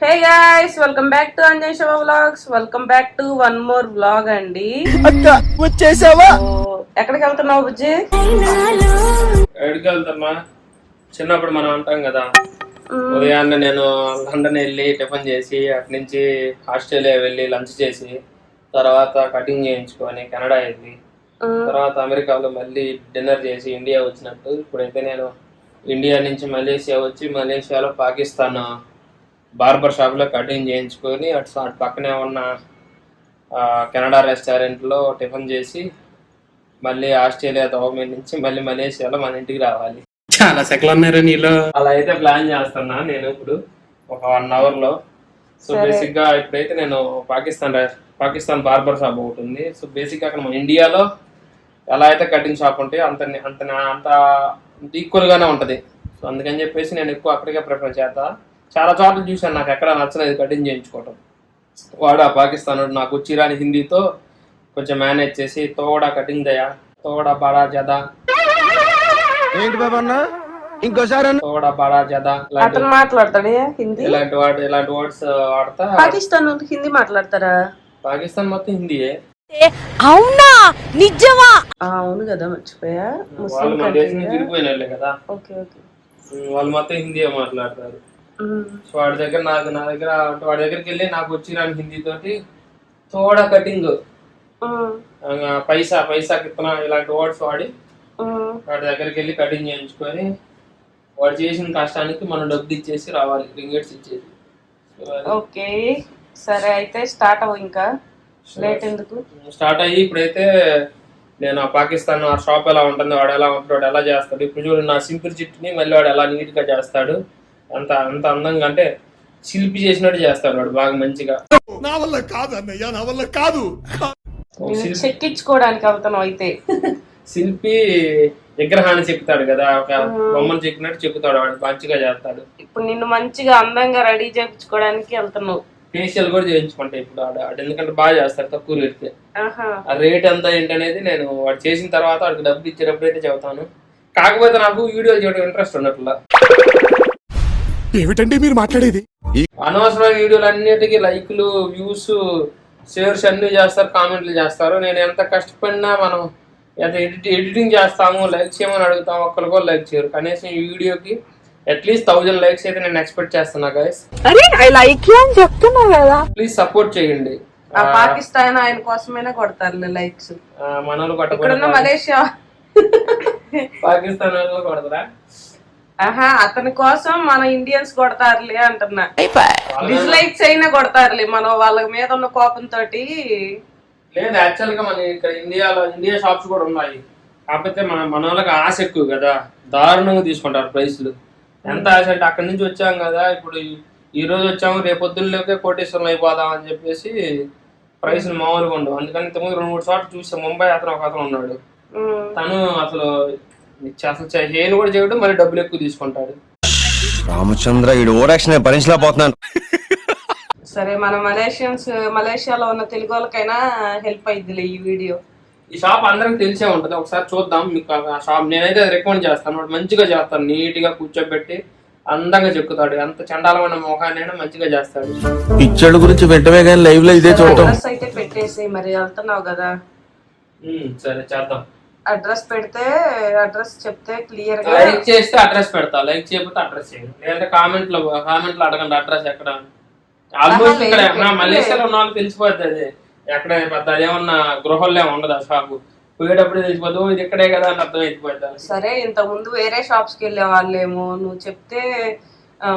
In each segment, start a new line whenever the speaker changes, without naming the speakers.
Hey guys welcome back to Anjay Shiva vlogs. Welcome back to one more vlog అండి.
వచ్చేసావా?
ఎక్కడికి వెళ్తున్నావు బుజ్జి?
ఎక్కడికి వెళ్తున్నా చిన్నప్పుడు మనం అంటాం కదా ఉదయాన్నే నేను లండన్ వెళ్ళి టిఫిన్ చేసి అటు నుంచి ఆస్ట్రేలియా వెళ్ళి లంచ్ చేసి తర్వాత కటింగ్ చేయించుకొని కెనడా వెళ్ళి. తర్వాత అమెరికాలో మళ్ళీ డిన్నర్ చేసి ఇండియా వచ్చినట్టు. ఇప్పుడైతే నేను ఇండియా నుంచి మలేషియా వచ్చి మలేషియాలో పాకిస్తాన్ బార్బర్ షాప్లో కటింగ్ చేయించుకొని అటు అటు పక్కనే ఉన్న ఆ, కెనడా రెస్టారెంట్లో టిఫిన్ చేసి మళ్ళీ ఆస్ట్రేలియా దోమ నుంచి మళ్ళీ మలేషియాలో మన ఇంటికి రావాలి. చాలా సెకలు ఉన్నారు నీలో? అలా అయితే ప్లాన్ చేస్తున్నా నేను ఇప్పుడు ఒక వన్ అవర్లో. సో బేసిక్గా ఇప్పుడైతే నేను పాకిస్తాన్ పాకిస్తాన్ బార్బర్ షాప్ ఒకటి ఉంది. సో బేసిక్గా అక్కడ మన ఇండియాలో ఎలా అయితే కటింగ్ షాప్ ఉంటాయో అంత అంత అంత ఈక్వల్ గానే ఉంటది. సో అందుకని చెప్పేసి నేను ఎక్కువ అక్కడికే ప్రిఫర్ చేస్తా. చాలా చోట్ల చూశాను. నాకు ఎక్కడ నచ్చలేదు కటింగ్ చేయించుకోవటం. వాడు ఆ పాకిస్తాన్ నాకు వచ్చి రాని హిందీతో కొంచెం మేనేజ్ చేసి తోడా కటింగ్ దయా తోడా బడా జదా.
ఏంటి ఇంకోసారి
తోడా బడా జదా.
అతను మాట్లాడతాడే హిందీ?
ఇలాంటి వాడు ఇలాంటి వర్డ్స్ వాడతా.
పాకిస్తాన్ వాళ్ళు హిందీ మాట్లాడతారా?
పాకిస్తాన్ మొత్తం హిందీయే.
అవునా? నిజమా?
అవును కదా మర్చిపోయా.
వాళ్ళు మన దేశం కదా.
Okay okay.
ఉమ్, వాళ్ళు మొత్తం హిందీయే మాట్లాడతారు. సో వాడి దగ్గర నాకు నా దగ్గర వాడి దగ్గరికి వెళ్ళి నాకు వచ్చి రాని హిందీ తోటి తోడా కటింగ్. పైసా పైసా కిత్తనా ఇలాంటి వర్డ్స్ వాడి. వాడి దగ్గరికి వెళ్ళి కటింగ్ చేయించుకొని వాడు చేసిన కష్టానికి మనం డబ్బులు ఇచ్చేసి రావాలి రింగెట్స్ ఇచ్చేసి.
ఓకే. సరే అయితే స్టార్ట్ అవ్వు ఇంకా. లేట్ ఎందుకు?
స్టార్ట్ అయ్యి ఇప్పుడైతే నేను ఆ పాకిస్తాన్ ఆ షాప్ ఎలా ఉంటుంది వాడు ఎలా ఉంటాడు వాడు ఎలా చేస్తాడు. ఇప్పుడు చూడు నా సింపుల్ చిట్టుని మళ్ళీ వాడు ఎలా నీట్గా చేస్తాడు. అంత అంత అందంగా అంటే శిల్పి చేసినట్టు చేస్తాడు వాడు బాగా మంచిగా.
నా వల్ల కాదు అన్నయ్య నా వల్ల కాదు.
చెక్కించుకోవడానికి వెళ్తున్నావు అయితే.
శిల్పి విగ్రహాన్ని చెక్కుతాడు కదా ఒక బొమ్మను చెక్కినట్టు చెక్కుతాడు వాడు మంచిగా చేస్తాడు.
ఇప్పుడు నిన్ను మంచిగా అందంగా రెడీ చేయించుకోవడానికి వెళ్తున్నావు.
ఫేషియల్ కూడా చేయించుకుంటా ఇప్పుడు ఆడ ఆడు ఎందుకంటే బాగా చేస్తాడు తక్కువ
ఆహా.
ఆ రేట్ ఎంత ఏంటనేది నేను వాడు చేసిన తర్వాత వాడికి డబ్బులు ఇచ్చేటప్పుడు అయితే చెబుతాను. కాకపోతే నాకు వీడియోలు చేయడం ఇంట్రెస్ట్ ఉన్నట్ల
ఏమిటండి మీరు మాట్లాడేది?
అనవసరమైన వీడియోలు అన్నిటికీ లైక్లు వ్యూస్ షేర్స్ అన్ని చేస్తారు కామెంట్లు చేస్తారు. నేను ఎంత కష్టపడినా మనం ఎంత ఎడిట్ ఎడిటింగ్ చేస్తాము లైక్ చేయమని అడుగుతాం ఒక్కరు కూడా లైక్ చేయరు. కనీసం ఈ వీడియోకి అట్లీస్ట్ థౌజండ్ లైక్స్ అయితే నేను ఎక్స్పెక్ట్ చేస్తున్నా గైస్
అరే ఐ లైక్ యూ అని చెప్తున్నా కదా.
ప్లీజ్ సపోర్ట్ చేయండి.
ఆ పాకిస్తాన్ ఆయన కోసమైనా కొడతారులే లైక్స్.
మనోళ్ళు కొట్టకూడదు
మలేషియా.
పాకిస్తాన్ వాళ్ళు కొడతారా?
ఆహా అతని కోసం మన ఇండియన్స్ కొడతారులే అంటున్నా. డిస్లైక్స్ అయినా కొడతారులే మనం వాళ్ళ మీద ఉన్న కోపంతో
లేదు యాక్చువల్గా మన ఇక్కడ ఇండియాలో ఇండియా షాప్స్ కూడా ఉన్నాయి. కాకపోతే మన మన వాళ్ళకి ఆశ ఎక్కువ కదా. దారుణంగా తీసుకుంటారు ప్రైస్లు. ఎంత ఆశ అంటే అక్కడి నుంచి వచ్చాం కదా ఇప్పుడు ఈ- రోజు వచ్చాము రేపొద్దుల్లోకే కోటేశ్వరం అయిపోదాం అని చెప్పేసి ప్రైస్లు మామూలుగా ఉండవు. అందుకని ఇంతకుముందు రెండు మూడు సార్లు చూసాం. ముంబై అతను ఒక అతను ఉన్నాడు. తను అసలు అసలు చేయను కూడా చేయడం మరి డబ్బులు ఎక్కువ తీసుకుంటాడు.
రామచంద్ర ఈ ఓరాక్షన్ భరించలేకపోతున్నాను
సరే మన మలేషియన్స్ మలేషియాలో ఉన్న తెలుగు వాళ్ళకైనా హెల్ప్ అయ్యిద్దిలే ఈ వీడియో.
ఈ షాప్ అందరికి తెలిసే ఉంటుంది. ఒకసారి చూద్దాం. మీకు ఆ షాప్ నేనైతే రికమెండ్ చేస్తాను. వాడు మంచిగా చేస్తాను నీట్గా కూర్చోబెట్టి అందంగా చెక్కుతాడు. ఎంత చండాలమైన మొహాన్ని మంచిగా చేస్తాడు.
పిచ్చడు గురించి వెంటనే కానీ లైవ్లో ఇదే చూడటం.
అయితే పెట్టేసి మరి వెళ్తున్నావు కదా.
సరే చేద్దాం.
అడ్రస్ పెడితే అడ్రస్ చెప్తే క్లియర్గా
లైక్ చేస్తే అడ్రస్ పెడతా లైక్ చేయకపోతే అడ్రస్ చేయండి లేదంటే కామెంట్లో కామెంట్లో అడగండి అడ్రస్ ఎక్కడ ఆల్మోస్ట్ ఇక్కడ. మలేషియాలో ఉన్న వాళ్ళు తెలిసిపోద్ది అది. ఎక్కడ పెద్ద అదేమన్నా గృహంలో ఏమి ఉండదు ఆ షాపు? పోయేటప్పుడు తెలిసిపోద్దు "ఓ, ఇది ఇక్కడే కదా అని అర్థం అయిపోద్ది
సరే ఇంత ముందు వేరే షాప్స్కి వెళ్ళే వాళ్ళేమో నువ్వు చెప్తే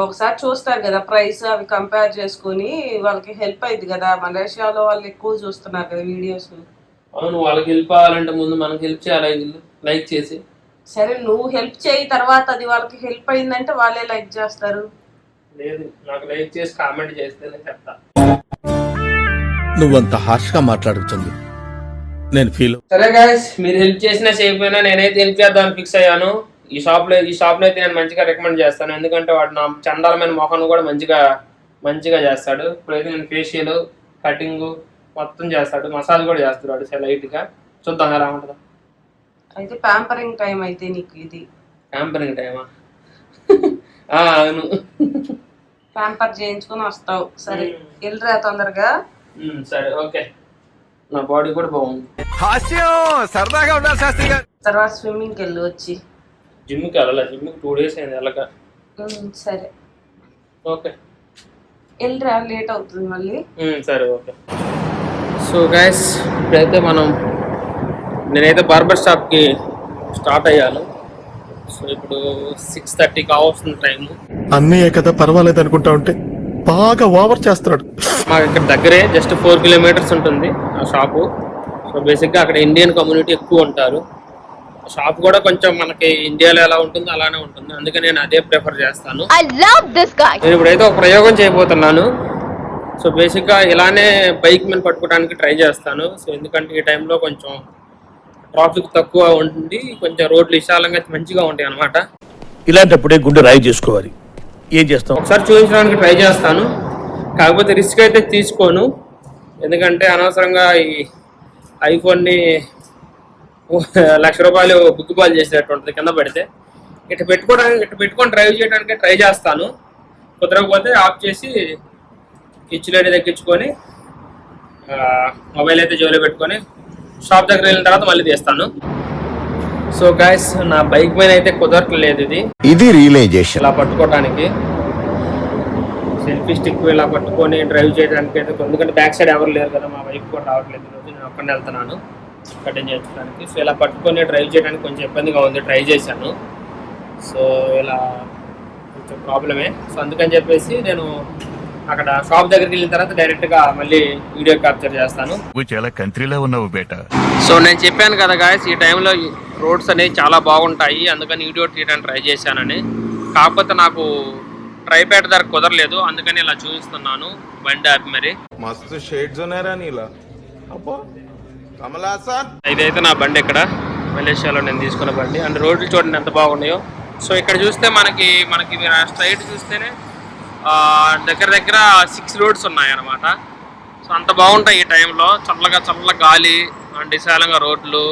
ఒకసారి చూస్తారు కదా ప్రైస్ అవి కంపేర్ చేసుకుని వాళ్ళకి హెల్ప్ అయింది కదా. మలేషియాలో వాళ్ళు ఎక్కువ చూస్తున్నారు కదా వీడియోస్.
అవును వాళ్ళకి హెల్ప్ అవ్వాలంటే ముందు మనకి హెల్ప్ చేయాలి లైక్ చేసి.
సరే నువ్వు హెల్ప్ చేయి తర్వాత అది వాళ్ళకి హెల్ప్ అయిందంటే వాళ్ళే లైక్ చేస్తారు.
లేదు నాకు లైక్ చేసి కామెంట్ చేస్తే నేను చెప్తా.
నువ్వంత హార్ష్గా మాట్లాడుతుంది నేను ఫీల్
సరే గాయస్ మీరు హెల్ప్ చేసినా చేయకపోయినా నేనైతే హెల్ప్ చేద్దామని ఫిక్స్ అయ్యాను. ఈ షాప్లో ఈ షాప్లో అయితే నేను మంచిగా రికమెండ్ చేస్తాను. ఎందుకంటే వాడు నా చండాలమైన మొఖాన్ని కూడా మంచిగా మంచిగా చేస్తాడు. ఇప్పుడైతే నేను ఫేషియల్ కటింగ్ మొత్తం చేస్తాడు మసాజ్ కూడా చేస్తాడు వాడు చాలా లైట్గా చూద్దాం ఎలా ఉంటుందో.
అయితే ప్యాంపరింగ్ టైం అయితే నీకు ఇది.
క్యాంపరింగ్ టైమా? అవును.
ప్యాంపర్ చేయించుకొని వస్తావు. సరే వెళ్ళిరా తొందరగా.
సరే ఓకే. నా బాడీ కూడా బాగుంది.
హాస్యం! సరదాగా ఉండాలి శాస్త్రి గారు.
తర్వాత స్విమ్మింగ్కి వెళ్ళి వచ్చి.
జిమ్కి వెళ్ళాలి? జిమ్కి టూ డేస్ అయింది వెళ్ళక.
ఉమ్, సరే.
ఓకే.
వెళ్ళిరా లేట్ అవుతుంది మళ్ళీ.
ఉమ్, సరే ఓకే. సో గైస్ ఇప్పుడైతే మనం నేనైతే బార్బర్ షాప్కి స్టార్ట్ అయ్యాను. సో ఇప్పుడు సిక్స్ థర్టీ కావాల్సిన టైము
అన్నయ్య కదా పర్వాలేదు అనుకుంటా ఉంటే బాగా ఓవర్ చేస్తున్నాడు.
మాకు ఇక్కడ దగ్గరే జస్ట్ ఫోర్ కిలోమీటర్స్ ఉంటుంది ఆ షాపు సో బేసిక్గా అక్కడ ఇండియన్ కమ్యూనిటీ ఎక్కువ ఉంటారు. ఆ షాప్ కూడా కొంచెం మనకి ఇండియాలో ఎలా ఉంటుందో అలానే ఉంటుంది. అందుకే నేను అదే ప్రిఫర్ చేస్తాను. నేను ఇప్పుడైతే ఒక ప్రయోగం చేయబోతున్నాను. సో బేసిక్గా ఇలానే బైక్ మీద పట్టుకోవడానికి ట్రై చేస్తాను. సో ఎందుకంటే ఈ టైంలో కొంచెం ట్రాఫిక్ తక్కువ ఉంటుంది కొంచెం రోడ్లు విశాలంగా మంచిగా ఉంటాయి అన్నమాట.
ఇలాంటప్పుడే గుండె రాయి చేసుకోవాలి. ఏం చేస్తాం?
ఒకసారి చూపించడానికి ట్రై చేస్తాను. కాకపోతే రిస్క్ అయితే తీసుకోను. ఎందుకంటే అనవసరంగా ఈ ఐఫోన్ని లక్ష రూపాయలు బుక్ బాల్ చేసేటట్టు ఉంటుంది కింద పడితే. ఇట్లా పెట్టుకోవడానికి ఇట్లా పెట్టుకొని డ్రైవ్ చేయడానికి ట్రై చేస్తాను. కుదరకపోతే ఆఫ్ చేసి కిచ్చులేడి దక్కించుకొని మొబైల్ అయితే జోలో పెట్టుకొని షాప్ దగ్గర వెళ్ళిన తర్వాత మళ్ళీ తీస్తాను. సో గాయస్ నా బైక్ మీద అయితే కుదరట్లేదు ఇది.
ఇది రియలైజేషన్
ఇలా పట్టుకోవడానికి సెల్ఫీ స్టిక్ ఇలా పట్టుకొని డ్రైవ్ చేయడానికి అయితే ఎందుకంటే బ్యాక్ సైడ్ ఎవరు లేరు కదా మా వైఫ్ కూడా రావట్లేదు ఈరోజు నేను ఒక్కడిని వెళ్తున్నాను కటింగ్ చేయించడానికి సో ఇలా పట్టుకొని డ్రైవ్ చేయడానికి కొంచెం ఇబ్బందిగా ఉంది ట్రై చేశాను. సో ఇలా కొంచెం ప్రాబ్లమే సో అందుకని చెప్పేసి నేను అక్కడ షాప్ దగ్గరికి వెళ్ళిన తర్వాత డైరెక్ట్గా మళ్ళీ వీడియో క్యాప్చర్ చేస్తాను.
చాలా కంట్రీలో ఉన్నావు బేట.
సో నేను చెప్పాను కదా గాయస్ ఈ టైంలో రోడ్స్ అనేవి చాలా బాగుంటాయి అందుకని వీడియో తీయడానికి ట్రై చేశానని. కాకపోతే నాకు ట్రై ప్యాడ్ ధర కుదరలేదు అందుకని ఇలా చూపిస్తున్నాను బండి ఆపి మరి.
మస్తు షేడ్స్ ఉన్నాయరా ఇలా అబ్బో కమలాసన్
ఇదైతే నా బండి ఇక్కడ మలేషియాలో నేను తీసుకున్న బండి. అండ్ రోడ్లు చూడండి ఎంత బాగున్నాయో. సో ఇక్కడ చూస్తే మనకి మనకి స్ట్రైట్ చూస్తేనే దగ్గర దగ్గర సిక్స్ రోడ్స్ ఉన్నాయి అన్నమాట సో అంత బాగుంటాయి ఈ టైంలో. చల్లగా చల్ల గాలి అండ్ విశాలంగా రోడ్లు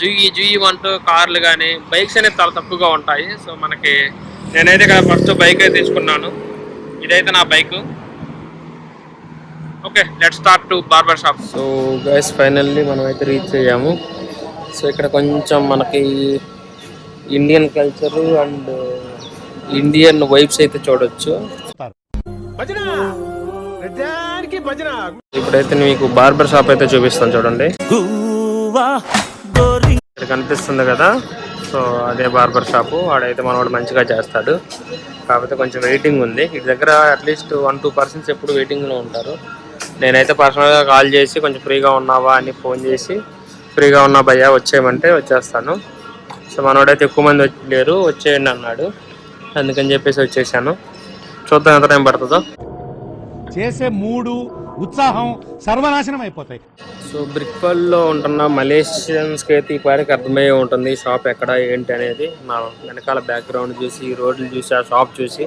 జుయ్యి జుయ్యి అంటూ కార్లు కానీ బైక్స్ అనేవి చాలా తక్కువగా ఉంటాయి. సో మనకి నేనైతే ఇక్కడ ఫస్ట్ బైక్ అయితే తీసుకున్నాను. ఇదైతే నా bike okay let start to barber shop so guys finally మనం అయితే రీచ్ అయ్యాము. సో ఇక్కడ కొంచెం మనకి Indian culture and Indian vibes అయితే చూడొచ్చు. ఇప్పుడైతే మీకు బార్బర్ షాప్ అయితే చూపిస్తాను చూడండి. ఇక్కడ కనిపిస్తుంది కదా? సో అదే బార్బర్ షాపు. వాడైతే మనవాడు మంచిగా చేస్తాడు. కాకపోతే కొంచెం వెయిటింగ్ ఉంది. ఇటు దగ్గర అట్లీస్ట్ వన్ టూ పర్సన్స్ ఎప్పుడు వెయిటింగ్లో ఉంటారు. నేనైతే పర్సనల్గా కాల్ చేసి కొంచెం ఫ్రీగా ఉన్నావా అని ఫోన్ చేసి ఫ్రీగా ఉన్నా భయ్యా వచ్చేయమంటే వచ్చేస్తాను. సో మనోడైతే ఎక్కువ మంది వచ్చి లేరు వచ్చేయండి అన్నాడు. అందుకని చెప్పేసి వచ్చేసాను. చూద్దాం ఎంత టైం పడుతుందో.
చేసే మూడు ఉత్సాహం సర్వనాశనం అయిపోతాయి.
సో బ్రిక్ఫల్లో ఉంటున్న మలేషియన్స్కి అయితే ఈ పాటికి అర్థమయ్యే ఉంటుంది షాప్ ఎక్కడ ఏంటి అనేది. నా వెనకాల బ్యాక్గ్రౌండ్ చూసి రోడ్లు చూసి ఆ షాప్ చూసి.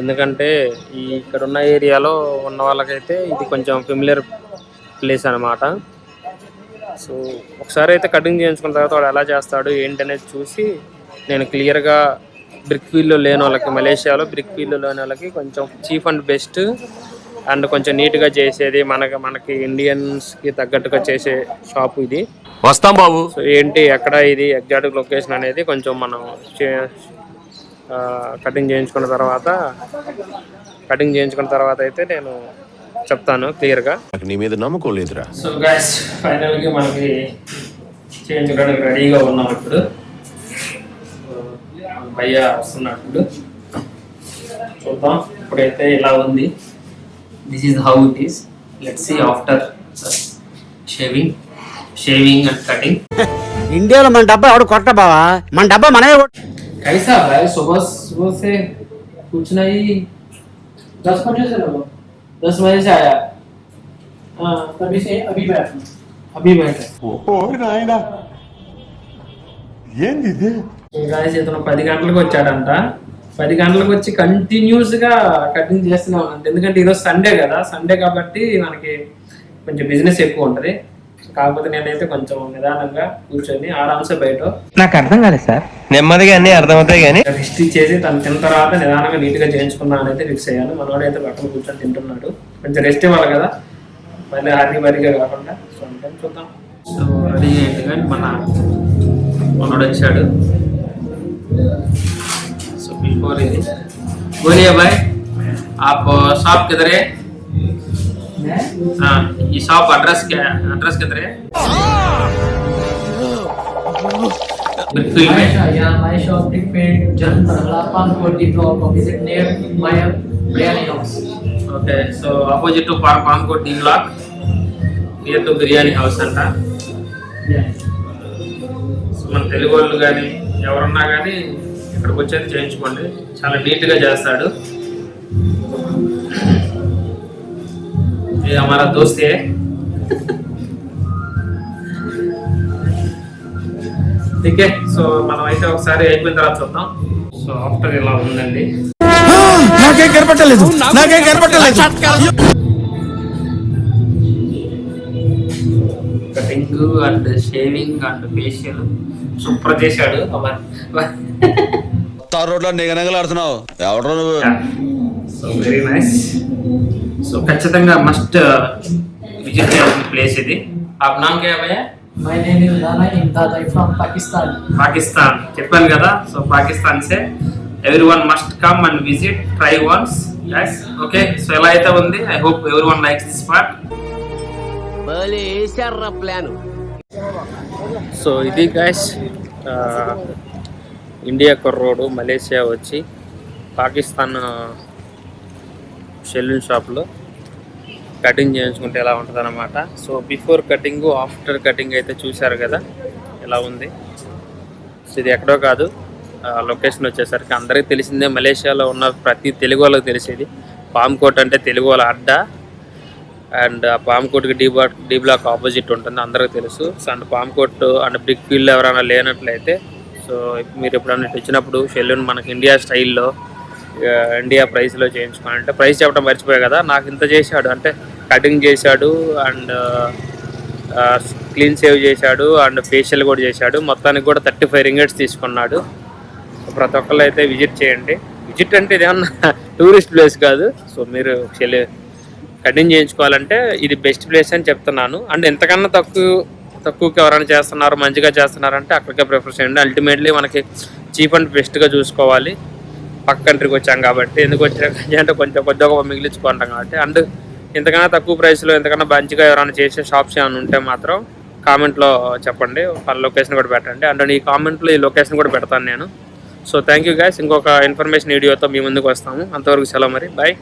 ఎందుకంటే ఈ ఇక్కడ ఉన్న ఏరియాలో ఉన్న వాళ్ళకైతే ఇది కొంచెం ఫెమిలియర్ ప్లేస్ అనమాట సో ఒకసారి అయితే కటింగ్ చేయించుకున్న తర్వాత వాడు ఎలా చేస్తాడు ఏంటి అనేది చూసి నేను క్లియర్గా బ్రిక్ ఫీల్డ్లో లేని వాళ్ళకి మలేషియాలో బ్రిక్ ఫీల్డ్లో లేని వాళ్ళకి కొంచెం చీప్ అండ్ బెస్ట్. అండ్ కొంచెం నీట్గా చేసేది మనకి మనకి ఇండియన్స్కి తగ్గట్టుగా చేసే షాప్ ఇది.
వస్తాం బాబు.
సో ఏంటి ఎక్కడ ఇది ఎగ్జాక్ట్ లొకేషన్ అనేది కొంచెం మనం కటింగ్ చేయించుకున్న తర్వాత కటింగ్ చేయించుకున్న తర్వాత అయితే నేను చెప్తాను క్లియర్గా.
నాకు నీ మీద నమ్మకం లేదురా.
సో గైస్ ఫైనల్గా మనకి చేయించడానికి రెడీగా ఉన్నాం ఇప్పుడు. భయ్య వస్తున్నప్పుడు చూద్దాం ఇప్పుడైతే ఇలా ఉంది this is how it is let see after shaving shaving and cutting
ఇండియాలో మన డబ్బా ఎవడు కొట్ట బావా మన డబ్బా మనమే
कैसा भाई सुबह सुबह से कुछ नहीं दस बजे से लगो दस बजे से आया हाँ तभी से अभी बैठ अभी बैठे గాయస్ ఇతను పది గంటలకు వచ్చాడంట. పది గంటలకు వచ్చి కంటిన్యూస్గా కటింగ్ చేస్తూనే ఉన్నాడు ఎందుకంటే ఈరోజు సండే కదా. సండే కాబట్టి మనకి కొంచెం బిజినెస్ ఎక్కువ ఉంటుంది. కాకపోతే నేనైతే కొంచెం నిదానంగా కూర్చొని ఆరామ్సే బయట.
నాకు అర్థం కాలేదు సార్. నెమ్మదిగా అన్ని అర్థమవుతాయి కానీ.
రెస్ట్ ఇచ్చేసి తను తిన్న తర్వాత నిదానంగా నీట్గా చేయించుకుందాం అని అయితే ఫిక్స్ అయ్యాను. మనోడైతే పక్కన కూర్చొని తింటున్నాడు. కొంచెం రెస్ట్ ఇవ్వాలి కదా. మళ్ళీ హరి బరిగా కాకుండా సో అంటే చూద్దాం. సో రెడీ అయింది కానీ మన మనోడు వచ్చాడు. సో బిఫోర్ ఇది बोलिए भाई आप शॉप किधर है हाँ ये शॉप एड्रेस क्या है एड्रेस किधर है बिल्कुल में
Yeah, my shop depend Jalan Parala, Pankot, the block opposite near my biryani house.
Okay so opposite to park పాంకోట్ D block near to biryani house అంట
Yeah.
సో మన తెలుగు వాళ్ళు కానీ ఎవరున్నా కానీ ఇక్కడికి వచ్చేది చేయించుకోండి. చాలా నీట్గా చేస్తాడు. హమారా దోస్తే? ఓకే సో మనం అయితే ఒకసారి అయిపోయిన తర్వాత చూద్దాం. సో ఆఫ్టర్ ఇలా ఉందండి.
నాకేం కనపట్టలేదు నాకేం కనపట్టలేదు
cutting and shaving and facial super చేశాడు. అమర్
రోడ్లో నిగనగలాడుతున్నావు ఎవడో నువ్వు?
సో వెరీ నైస్ సో ఖచ్చితంగా మస్ట్ విజిట్ చేయాల్సిన ప్లేస్ ఇది. ఆ నామ్ క్యా భయ్యా
My name is Nana Imdad. I'm from Pakistan.
Pakistan చెప్పాను కదా? So Pakistan say everyone must come and visit try once guys okay so ఎలా అయితే ఉంది? I hope everyone likes this part so ఇది గైస్ ఇండియా కుర్రోడు మలేషియా వచ్చి Pakistan saloon షాప్లో cutting చేయించుకుంటే ఎలా ఉంటుంది అనమాట so before cutting after cutting అయితే చూశారు కదా ఎలా ఉంది. సో ఇది ఎక్కడో కాదు లొకేషన్ వచ్చేసరికి అందరికీ తెలిసిందే మలేషియాలో ఉన్న ప్రతి తెలుగు వాళ్ళకి తెలిసేది. పామ్కోట్ అంటే తెలుగు వాళ్ళ అడ్డ అండ్ ఆ పామ్కోట్కి D block D block opposite ఉంటుంది అందరికీ తెలుసు. So and Palm Court and Brickfield ఎవరైనా లేనట్లయితే సో మీరు ఎప్పుడైనా తెచ్చినప్పుడు వచ్చినప్పుడు షెల్యూన్ మనకి ఇండియా స్టైల్లో ఇండియా ప్రైస్లో చేయించుకోవాలంటే ప్రైస్ చెప్పడం మర్చిపోయా కదా నాకు ఇంత చేశాడు. అంటే కటింగ్ చేశాడు అండ్ క్లీన్ సేవ్ చేశాడు అండ్ ఫేషియల్ కూడా చేశాడు. మొత్తానికి కూడా థర్టీ ఫైవ్ రింగెట్స్ తీసుకున్నాడు. ప్రతి ఒక్కళ్ళు అయితే విజిట్ చేయండి. విజిట్ అంటే ఇదేమన్నా టూరిస్ట్ ప్లేస్ కాదు. సో మీరు చెల్లి కటింగ్ చేయించుకోవాలంటే ఇది బెస్ట్ ప్లేస్ అని చెప్తున్నాను. అండ్ ఎంతకన్నా తక్కువ తక్కువకి ఎవరైనా చేస్తున్నారు మంచిగా చేస్తున్నారంటే అక్కడికే ప్రిఫర్ చేయండి. అల్టిమేట్లీ మనకి చీప్ అండ్ బెస్ట్గా చూసుకోవాలి. పక్క కంట్రీకి వచ్చాం కాబట్టి. ఎందుకు వచ్చినా అంటే కొంచెం కొద్దిగా మిగిలించుకుంటాం కాబట్టి. అండ్ ఇంతకన్నా తక్కువ ప్రైస్లో ఇంతకన్నా మంచిగా ఎవరైనా చేసే షాప్స్ ఏమైనా ఉంటే మాత్రం కామెంట్లో చెప్పండి. వాళ్ళ లొకేషన్ కూడా పెట్టండి. అండ్ ఈ కామెంట్లో ఈ లొకేషన్ కూడా పెడతాను నేను. సో థ్యాంక్ యూ గైస్ ఇంకొక ఇన్ఫర్మేషన్ వీడియోతో మీ ముందుకు వస్తాము. అంతవరకు సెలవు మరి. బాయ్